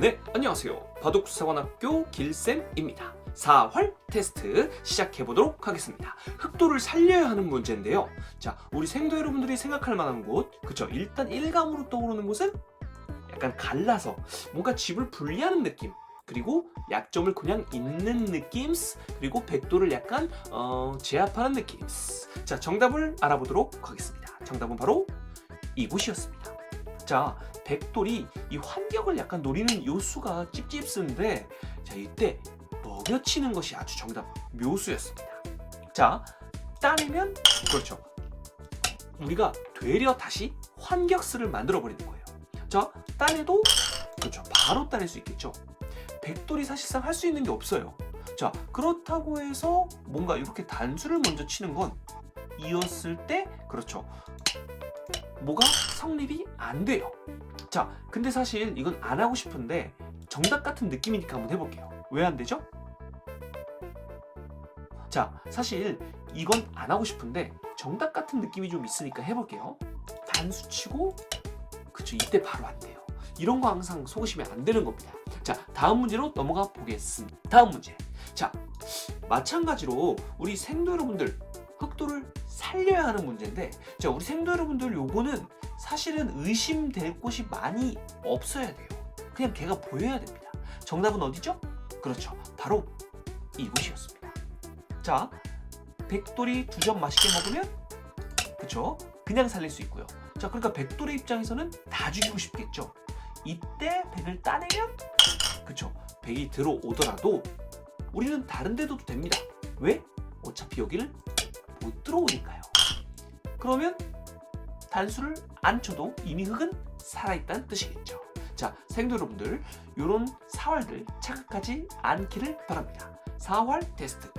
네, 안녕하세요. 바둑사관학교 길쌤입니다. 4활 테스트 시작해 보도록 하겠습니다. 흑도를 살려야 하는 문제인데요. 자, 우리 생도 여러분들이 생각할 만한 곳, 그쵸? 일단 일감으로 떠오르는 곳은 약간 갈라서 뭔가 집을 분리하는 느낌. 그리고 약점을 그냥 있는 느낌, 그리고 백도를 약간 어, 제압하는 느낌. 자, 정답을 알아보도록 하겠습니다. 정답은 바로 이곳이었습니다. 자, 백돌이 이 환경을 약간 노리는 요수가 찝찝쓴데 자 이때 먹여치는 것이 아주 정답 묘수였습니다. 자 따내면 그렇죠. 우리가 되려 다시 환격스를 만들어 버리는 거예요. 자 따내도 그렇죠. 바로 따낼 수 있겠죠. 백돌이 사실상 할 수 있는 게 없어요. 자 그렇다고 해서 뭔가 이렇게 단수를 먼저 치는 건 이었을 때 그렇죠. 뭐가 성립이 안 돼요. 자, 근데 사실 이건 안 하고 싶은데 정답 같은 느낌이니까 한번 해볼게요. 왜 안 되죠? 자, 사실 이건 안 하고 싶은데 정답 같은 느낌이 좀 있으니까 해볼게요. 단수 치고, 그쵸, 이때 바로 안 돼요. 이런 거 항상 속으시면 안 되는 겁니다. 자, 다음 문제로 넘어가 보겠습니다. 다음 문제. 자, 마찬가지로 우리 생도 여러분들 흑도를 살려야 하는 문제인데, 자, 우리 생도 여러분들 요거는 사실은 의심될 곳이 많이 없어야 돼요. 그냥 걔가 보여야 됩니다. 정답은 어디죠? 그렇죠. 바로 이곳이었습니다. 자, 백돌이 두 점 맛있게 먹으면 그쵸? 그냥 살릴 수 있고요. 자, 그러니까 백돌의 입장에서는 다 죽이고 싶겠죠. 이때 백을 따내면 그쵸? 백이 들어오더라도 우리는 다른 데도 됩니다. 왜? 어차피 여기를 못 들어오니까요. 그러면 단수를 안 쳐도 이미 흙은 살아있다는 뜻이겠죠. 자, 생도 여러분들, 이런 사활들 착각하지 않기를 바랍니다. 사활 테스트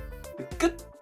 끝!